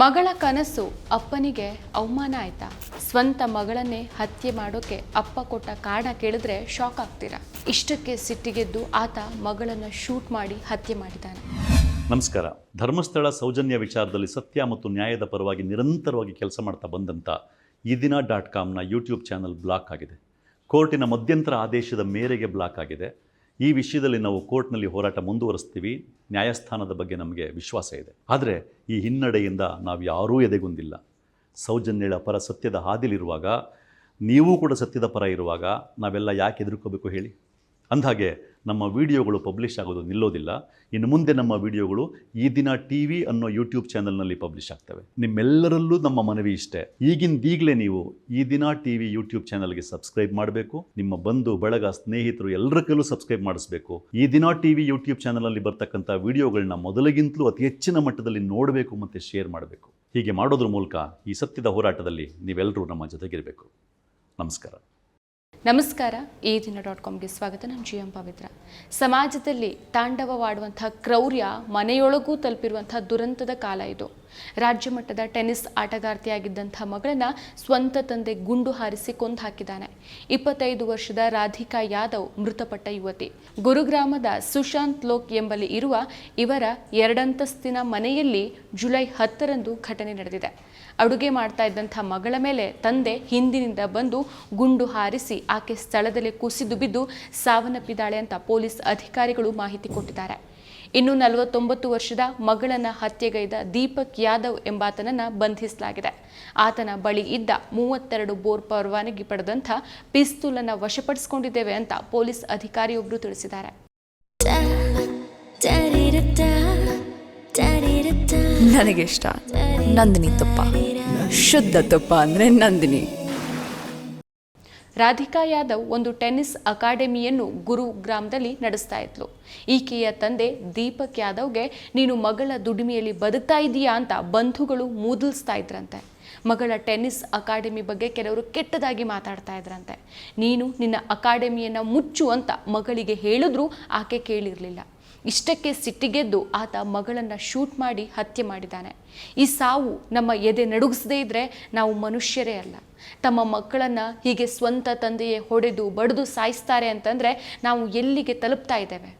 ಮಗಳ ಕನಸು ಅಪ್ಪನಿಗೆ ಅವಮಾನ ಆಯ್ತಾ? ಸ್ವಂತ ಮಗಳನ್ನೇ ಹತ್ಯೆ ಮಾಡೋಕೆ ಅಪ್ಪ ಕೊಟ್ಟ ಕಾರಣ ಕೇಳಿದ್ರೆ ಶಾಕ್ ಆಗ್ತೀರಾ? ಇಷ್ಟಕ್ಕೆ ಸಿಟ್ಟಿಗೆದ್ದು ಆತ ಮಗಳನ್ನ ಶೂಟ್ ಮಾಡಿ ಹತ್ಯೆ ಮಾಡಿದ್ದಾನೆ. ನಮಸ್ಕಾರ. ಧರ್ಮಸ್ಥಳ ಸೌಜನ್ಯ ವಿಚಾರದಲ್ಲಿ ಸತ್ಯ ಮತ್ತು ನ್ಯಾಯದ ಪರವಾಗಿ ನಿರಂತರವಾಗಿ ಕೆಲಸ ಮಾಡ್ತಾ ಬಂದಂಥ ಈ ದಿನ ಡಾಟ್ ಕಾಮ್ನ ಯೂಟ್ಯೂಬ್ ಚಾನಲ್ ಬ್ಲಾಕ್ ಆಗಿದೆ. ಕೋರ್ಟಿನ ಮಧ್ಯಂತರ ಆದೇಶದ ಮೇರೆಗೆ ಬ್ಲಾಕ್ ಆಗಿದೆ. ಈ ವಿಷಯದಲ್ಲಿ ನಾವು ಕೋರ್ಟ್ನಲ್ಲಿ ಹೋರಾಟ ಮುಂದುವರಿಸ್ತೀವಿ. ನ್ಯಾಯಸ್ಥಾನದ ಬಗ್ಗೆ ನಮಗೆ ವಿಶ್ವಾಸ ಇದೆ. ಆದರೆ ಈ ಹಿನ್ನಡೆಯಿಂದ ನಾವು ಯಾರೂ ಎದೆಗುಂದಿಲ್ಲ. ಸೌಜನ್ಯಳ ಪರ ಸತ್ಯದ ಹಾದಿಲಿರುವಾಗ, ನೀವೂ ಕೂಡ ಸತ್ಯದ ಪರ ಇರುವಾಗ ನಾವೆಲ್ಲ ಯಾಕೆ ಎದುರ್ಕೋಬೇಕು ಹೇಳಿ? ಅಂದಹಾಗೆ ನಮ್ಮ ವಿಡಿಯೋಗಳು ಪಬ್ಲಿಷ್ ಆಗೋದು ನಿಲ್ಲೋದಿಲ್ಲ. ಇನ್ನು ಮುಂದೆ ನಮ್ಮ ವಿಡಿಯೋಗಳು ಈ ದಿನ ಟಿ ವಿ ಅನ್ನೋ ಯೂಟ್ಯೂಬ್ ಚಾನಲ್ನಲ್ಲಿ ಪಬ್ಲಿಷ್ ಆಗ್ತವೆ. ನಿಮ್ಮೆಲ್ಲರಲ್ಲೂ ನಮ್ಮ ಮನವಿ ಇಷ್ಟೇ. ಈಗಿಂದೀಗಲೇ ನೀವು Ee Dina T V YouTube ಚಾನಲ್ಗೆ ಸಬ್ಸ್ಕ್ರೈಬ್ ಮಾಡಬೇಕು. ನಿಮ್ಮ ಬಂಧು, ಬಳಗ, ಸ್ನೇಹಿತರು ಎಲ್ಲರ ಕೈಲೂ ಸಬ್ಸ್ಕ್ರೈಬ್ ಮಾಡಿಸ್ಬೇಕು. ಈ ದಿನ ಟಿ ವಿ ಯೂಟ್ಯೂಬ್ ಚಾನಲಲ್ಲಿ ಬರ್ತಕ್ಕಂಥ ವಿಡಿಯೋಗಳನ್ನ ಮೊದಲಿಗಿಂತಲೂ ಅತಿ ಹೆಚ್ಚಿನ ಮಟ್ಟದಲ್ಲಿ ನೋಡಬೇಕು ಮತ್ತು ಶೇರ್ ಮಾಡಬೇಕು. ಹೀಗೆ ಮಾಡೋದ್ರ ಮೂಲಕ ಈ ಸತ್ಯದ ಹೋರಾಟದಲ್ಲಿ ನೀವೆಲ್ಲರೂ ನಮ್ಮ ಜೊತೆಗಿರಬೇಕು. ನಮಸ್ಕಾರ. ನಮಸ್ಕಾರ, ಈ ದಿನ ಡಾಟ್ ಕಾಮ್ಗೆ ಸ್ವಾಗತ. ನಾನು ಜಿ ಎಂ ಪವಿತ್ರ. ಸಮಾಜದಲ್ಲಿ ತಾಂಡವವಾಡುವಂತಹ ಕ್ರೌರ್ಯ ಮನೆಯೊಳಗೂ ತಲುಪಿರುವಂಥ ದುರಂತದ ಕಾಲ ಇದು. ರಾಜ್ಯ ಮಟ್ಟದ ಟೆನ್ನಿಸ್ ಆಟಗಾರ್ತಿಯಾಗಿದ್ದಂಥ ಮಗಳನ್ನ ಸ್ವಂತ ತಂದೆ ಗುಂಡು ಹಾರಿಸಿ ಕೊಂದು ಹಾಕಿದ್ದಾನೆ ಇಪ್ಪತ್ತೈದು ವರ್ಷದ ರಾಧಿಕಾ ಯಾದವ್ ಮೃತಪಟ್ಟ ಯುವತಿ. ಗುರುಗ್ರಾಮದ ಸುಶಾಂತ್ ಲೋಕ್ ಎಂಬಲ್ಲಿ ಇರುವ ಇವರ ಎರಡಂತಸ್ತಿನ ಮನೆಯಲ್ಲಿ ಜುಲೈ ಹತ್ತರಂದು ಘಟನೆ ನಡೆದಿದೆ. ಅಡುಗೆ ಮಾಡ್ತಾ ಇದ್ದಂಥ ಮಗಳ ಮೇಲೆ ತಂದೆ ಹಿಂದಿನಿಂದ ಬಂದು ಗುಂಡು ಹಾರಿಸಿ ಆಕೆ ಸ್ಥಳದಲ್ಲಿ ಕುಸಿದು ಬಿದ್ದು ಸಾವನ್ನಪ್ಪಿದ್ದಾಳೆ ಅಂತ ಪೊಲೀಸ್ ಅಧಿಕಾರಿಗಳು ಮಾಹಿತಿ ಕೊಟ್ಟಿದ್ದಾರೆ. ಇನ್ನು ನಲವತ್ತೊಂಬತ್ತು ವರ್ಷದ ಮಗಳನ್ನ ಹತ್ಯೆಗೈದ ದೀಪಕ್ ಯಾದವ್ ಎಂಬಾತನನ್ನ ಬಂಧಿಸಲಾಗಿದೆ. ಆತನ ಬಳಿ ಇದ್ದ ಮೂವತ್ತೆರಡು ಬೋರ್ ಪರವಾನಗಿ ಪಡೆದಂಥ ಪಿಸ್ತೂಲನ್ನು ವಶಪಡಿಸಿಕೊಂಡಿದ್ದೇವೆ ಅಂತ ಪೊಲೀಸ್ ಅಧಿಕಾರಿಯೊಬ್ಬರು ತಿಳಿಸಿದ್ದಾರೆ. ನನಗಿಷ್ಟ ನಂದಿನಿ ತುಪ್ಪ. ಶುದ್ಧ ತುಪ್ಪ ಅಂದರೆ ನಂದಿನಿ. ರಾಧಿಕಾ ಯಾದವ್ ಒಂದು ಟೆನ್ನಿಸ್ ಅಕಾಡೆಮಿಯನ್ನು ಗುರುಗ್ರಾಮದಲ್ಲಿ ನಡೆಸ್ತಾ ಇದ್ಲು. ಈಕೆಯ ತಂದೆ ದೀಪಕ್ ಯಾದವ್ಗೆ, ನೀನು ಮಗಳ ದುಡಿಮೆಯಲ್ಲಿ ಬದುಕ್ತಾ ಇದೀಯಾ ಅಂತ ಬಂಧುಗಳು ಮೂದಲಿಸ್ತಾ ಇದ್ರಂತೆ. ಮಗಳ ಟೆನ್ನಿಸ್ ಅಕಾಡೆಮಿ ಬಗ್ಗೆ ಕೆಲವರು ಕೆಟ್ಟದಾಗಿ ಮಾತಾಡ್ತಾ ಇದ್ರಂತೆ. ನೀನು ನಿನ್ನ ಅಕಾಡೆಮಿಯನ್ನು ಮುಚ್ಚು ಅಂತ ಮಗಳಿಗೆ ಹೇಳಿದ್ರೂ ಆಕೆ ಕೇಳಿರಲಿಲ್ಲ. ಇಷ್ಟಕ್ಕೆ ಸಿಟ್ಟಿಗೆದ್ದು ಆತ ಮಗಳನ್ನು ಶೂಟ್ ಮಾಡಿ ಹತ್ಯೆ ಮಾಡಿದ್ದಾನೆ. ಈ ಸಾವು ನಮ್ಮ ಎದೆ ನಡುಗಿಸದೇ ಇದ್ದರೆ ನಾವು ಮನುಷ್ಯರೇ ಅಲ್ಲ. ತಮ್ಮ ಮಕ್ಕಳನ್ನು ಹೀಗೆ ಸ್ವಂತ ತಂದೆಯೇ ಹೊಡೆದು ಬಡಿದು ಸಾಯಿಸ್ತಾರೆ ಅಂತಂದರೆ ನಾವು ಎಲ್ಲಿಗೆ ತಲುಪ್ತಾ ಇದ್ದೇವೆ?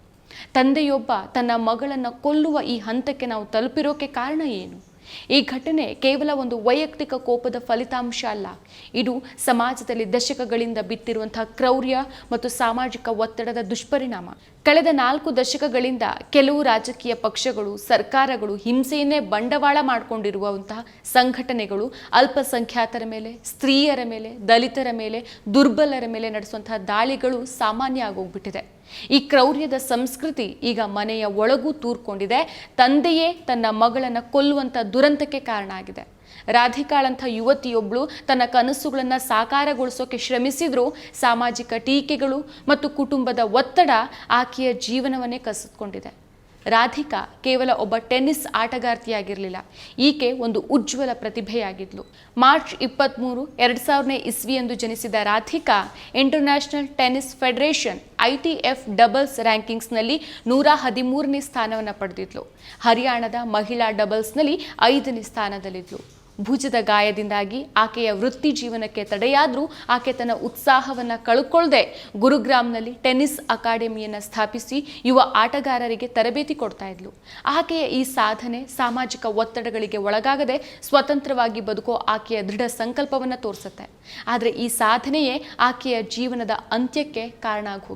ತಂದೆಯೊಬ್ಬ ತನ್ನ ಮಗಳನ್ನು ಕೊಲ್ಲುವ ಈ ಹಂತಕ್ಕೆ ನಾವು ತಲುಪಿರೋಕೆ ಕಾರಣ ಏನು? ಈ ಘಟನೆ ಕೇವಲ ಒಂದು ವೈಯಕ್ತಿಕ ಕೋಪದ ಫಲಿತಾಂಶ ಅಲ್ಲ. ಇದು ಸಮಾಜದಲ್ಲಿ ದಶಕಗಳಿಂದ ಬಿತ್ತಿರುವಂತಹ ಕ್ರೌರ್ಯ ಮತ್ತು ಸಾಮಾಜಿಕ ಒತ್ತಡದ ದುಷ್ಪರಿಣಾಮ. ಕಳೆದ ನಾಲ್ಕು ದಶಕಗಳಿಂದ ಕೆಲವು ರಾಜಕೀಯ ಪಕ್ಷಗಳು, ಸರ್ಕಾರಗಳು ಹಿಂಸೆಯನ್ನೇ ಬಂಡವಾಳ ಮಾಡಿಕೊಂಡಿರುವಂತಹ ಸಂಘಟನೆಗಳು ಅಲ್ಪಸಂಖ್ಯಾತರ ಮೇಲೆ, ಸ್ತ್ರೀಯರ ಮೇಲೆ, ದಲಿತರ ಮೇಲೆ, ದುರ್ಬಲರ ಮೇಲೆ ನಡೆಸುವಂತಹ ದಾಳಿಗಳು ಸಾಮಾನ್ಯ ಆಗೋಗ್ಬಿಟ್ಟಿದೆ. ಈ ಕ್ರೌರ್ಯದ ಸಂಸ್ಕೃತಿ ಈಗ ಮನೆಯ ಒಳಗೂ ತೂರ್ಕೊಂಡಿದೆ. ತಂದೆಯೇ ತನ್ನ ಮಗಳನ್ನು ಕೊಲ್ಲುವಂಥ ದುರಂತಕ್ಕೆ ಕಾರಣ ಆಗಿದೆ. ರಾಧಿಕಾಳಂಥ ಯುವತಿಯೊಬ್ಬಳು ತನ್ನ ಕನಸುಗಳನ್ನು ಸಾಕಾರಗೊಳಿಸೋಕೆ ಶ್ರಮಿಸಿದರೂ ಸಾಮಾಜಿಕ ಟೀಕೆಗಳು ಮತ್ತು ಕುಟುಂಬದ ಒತ್ತಡ ಆಕೆಯ ಜೀವನವನ್ನೇ ಕಸಿದುಕೊಂಡಿದೆ. ರಾಧಿಕಾ ಕೇವಲ ಒಬ್ಬ ಟೆನ್ನಿಸ್ ಆಟಗಾರ್ತಿಯಾಗಿರಲಿಲ್ಲ. ಈಕೆ ಒಂದು ಉಜ್ವಲ ಪ್ರತಿಭೆಯಾಗಿದ್ಲು. ಮಾರ್ಚ್ ಇಪ್ಪತ್ತ್ಮೂರು ಎರಡು ಸಾವಿರನೇ ಇಸ್ವಿಯಂದು ಜನಿಸಿದ Radhika international tennis federation I T F doubles ರ್ಯಾಂಕಿಂಗ್ಸ್ನಲ್ಲಿ ನೂರ ಹದಿಮೂರನೇ ಸ್ಥಾನವನ್ನು ಪಡೆದಿದ್ಲು. ಹರಿಯಾಣದ ಮಹಿಳಾ ಡಬಲ್ಸ್ನಲ್ಲಿ ಐದನೇ ಸ್ಥಾನದಲ್ಲಿದ್ಲು. ಭುಜದ ಗಾಯದಿಂದಾಗಿ ಆಕೆಯ ವೃತ್ತಿ ಜೀವನಕ್ಕೆ ತಡೆಯಾದರೂ ಆಕೆ ತನ್ನ ಉತ್ಸಾಹವನ್ನು ಕಳ್ಕೊಳ್ಳದೆ ಗುರುಗ್ರಾಮ್ನಲ್ಲಿ ಟೆನ್ನಿಸ್ ಅಕಾಡೆಮಿಯನ್ನು ಸ್ಥಾಪಿಸಿ ಯುವ ಆಟಗಾರರಿಗೆ ತರಬೇತಿ ಕೊಡ್ತಾ ಇದ್ಲು. ಆಕೆಯ ಈ ಸಾಧನೆ ಸಾಮಾಜಿಕ ಒತ್ತಡಗಳಿಗೆ ಒಳಗಾಗದೆ ಸ್ವತಂತ್ರವಾಗಿ ಬದುಕೋ ಆಕೆಯ ದೃಢ ಸಂಕಲ್ಪವನ್ನು ತೋರಿಸುತ್ತೆ. ಆದರೆ ಈ ಸಾಧನೆಯೇ ಆಕೆಯ ಜೀವನದ ಅಂತ್ಯಕ್ಕೆ ಕಾರಣ ಆಗಿ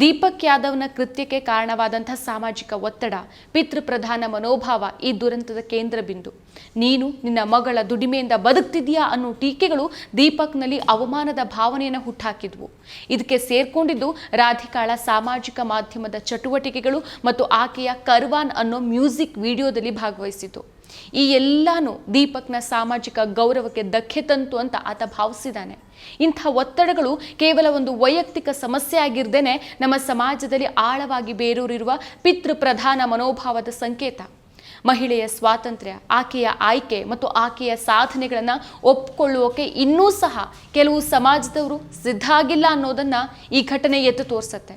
ದೀಪಕ್ ಯಾದವ್ನ ಕೃತ್ಯಕ್ಕೆ ಕಾರಣವಾದಂಥ ಸಾಮಾಜಿಕ ಒತ್ತಡ, ಪಿತೃಪ್ರಧಾನ ಮನೋಭಾವ ಈ ದುರಂತದ ಕೇಂದ್ರ ಬಿಂದು. ನೀನು ನಿನ್ನ ಮಗಳ ದುಡಿಮೆಯಿಂದ ಬದುಕ್ತಿದ್ಯಾ ಅನ್ನೋ ಟೀಕೆಗಳು ದೀಪಕ್ನಲ್ಲಿ ಅವಮಾನದ ಭಾವನೆಯನ್ನು ಹುಟ್ಟಾಕಿದ್ವು. ಇದಕ್ಕೆ ಸೇರ್ಕೊಂಡಿದ್ದು ರಾಧಿಕಾಳ ಸಾಮಾಜಿಕ ಮಾಧ್ಯಮದ ಚಟುವಟಿಕೆಗಳು ಮತ್ತು ಆಕೆಯ ಕರ್ವಾನ್ ಅನ್ನೋ ಮ್ಯೂಸಿಕ್ ವಿಡಿಯೋದಲ್ಲಿ ಭಾಗವಹಿಸಿತು ಈ ಎಲ್ಲಾನು ದೀಪಕ್ನ ಸಾಮಾಜಿಕ ಗೌರವಕ್ಕೆ ಧಕ್ಕೆ ತಂತು ಅಂತ ಆತ ಭಾವಿಸಿದ್ದಾನೆ. ಇಂಥ ಒತ್ತಡಗಳು ಕೇವಲ ಒಂದು ವೈಯಕ್ತಿಕ ಸಮಸ್ಯೆ ಆಗಿರ್ದೇನೆ ನಮ್ಮ ಸಮಾಜದಲ್ಲಿ ಆಳವಾಗಿ ಬೇರೂರಿರುವ ಪಿತೃಪ್ರಧಾನ ಮನೋಭಾವದ ಸಂಕೇತ. ಮಹಿಳೆಯ ಸ್ವಾತಂತ್ರ್ಯ, ಆಕೆಯ ಆಯ್ಕೆ ಮತ್ತು ಆಕೆಯ ಸಾಧನೆಗಳನ್ನು ಒಪ್ಪಿಕೊಳ್ಳುವಕ್ಕೆ ಇನ್ನೂ ಸಹ ಕೆಲವು ಸಮಾಜದವರು ಸಿದ್ಧ ಆಗಿಲ್ಲ ಅನ್ನೋದನ್ನ ಈ ಘಟನೆ ಎತ್ತು ತೋರಿಸುತ್ತೆ.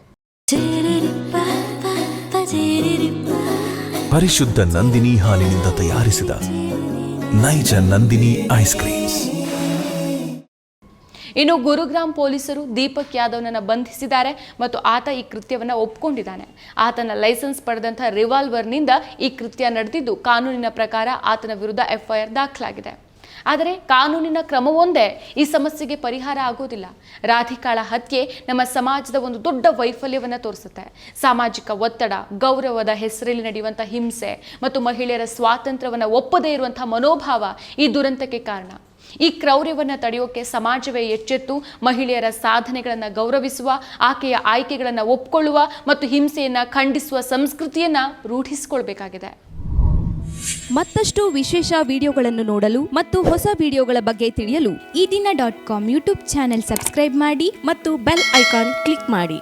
ಪರಿಶುದ್ಧ ನಂದಿನಿ ಹಾಲಿನಿಂದ ತಯಾರಿಸಿದ ನೈಜ ನಂದಿನಿ ಐಸ್ ಕ್ರೀಮ್ಸ್. ಇನ್ನು ಗುರುಗ್ರಾಮ್ ಪೊಲೀಸರು ದೀಪಕ್ ಯಾದವ್ನನ್ನು ಬಂಧಿಸಿದ್ದಾರೆ ಮತ್ತು ಆತ ಈ ಕೃತ್ಯವನ್ನು ಒಪ್ಕೊಂಡಿದ್ದಾನೆ. ಆತನ ಲೈಸೆನ್ಸ್ ಪಡೆದಂಥ ರಿವಾಲ್ವರ್ನಿಂದ ಈ ಕೃತ್ಯ ನಡೆದಿದ್ದು ಕಾನೂನಿನ ಪ್ರಕಾರ ಆತನ ವಿರುದ್ಧ ಎಫ್ಐಆರ್ ದಾಖಲಾಗಿದೆ. ಆದರೆ ಕಾನೂನಿನ ಕ್ರಮವೊಂದೇ ಈ ಸಮಸ್ಯೆಗೆ ಪರಿಹಾರ ಆಗೋದಿಲ್ಲ. ರಾಧಿಕಾಳ ಹತ್ಯೆ ನಮ್ಮ ಸಮಾಜದ ಒಂದು ದೊಡ್ಡ ವೈಫಲ್ಯವನ್ನು ತೋರಿಸುತ್ತೆ. ಸಾಮಾಜಿಕ ಒತ್ತಡ, ಗೌರವದ ಹೆಸರಲ್ಲಿ ನಡೆಯುವಂಥ ಹಿಂಸೆ ಮತ್ತು ಮಹಿಳೆಯರ ಸ್ವಾತಂತ್ರ್ಯವನ್ನು ಒಪ್ಪದೇ ಇರುವಂಥ ಮನೋಭಾವ ಈ ದುರಂತಕ್ಕೆ ಕಾರಣ. ಈ ಕ್ರೌರ್ಯವನ್ನು ತಡೆಯೋಕೆ ಸಮಾಜವೇ ಎಚ್ಚೆತ್ತು, ಮಹಿಳೆಯರ ಸಾಧನೆಗಳನ್ನು ಗೌರವಿಸುವ, ಆಕೆಯ ಆಯ್ಕೆಗಳನ್ನು ಒಪ್ಪಿಕೊಳ್ಳುವ ಮತ್ತು ಹಿಂಸೆಯನ್ನು ಖಂಡಿಸುವ ಸಂಸ್ಕೃತಿಯನ್ನು ರೂಢಿಸಿಕೊಳ್ಬೇಕಾಗಿದೆ. ಮತ್ತಷ್ಟು ವಿಶೇಷ ವಿಡಿಯೋಗಳನ್ನು ನೋಡಲು ಮತ್ತು ಹೊಸ ವಿಡಿಯೋಗಳ ಬಗ್ಗೆ ತಿಳಿಯಲು Ee Dina dot com YouTube channel subscribe ಮಾಡಿ ಮತ್ತು ಬೆಲ್ ಐಕಾನ್ ಕ್ಲಿಕ್ ಮಾಡಿ.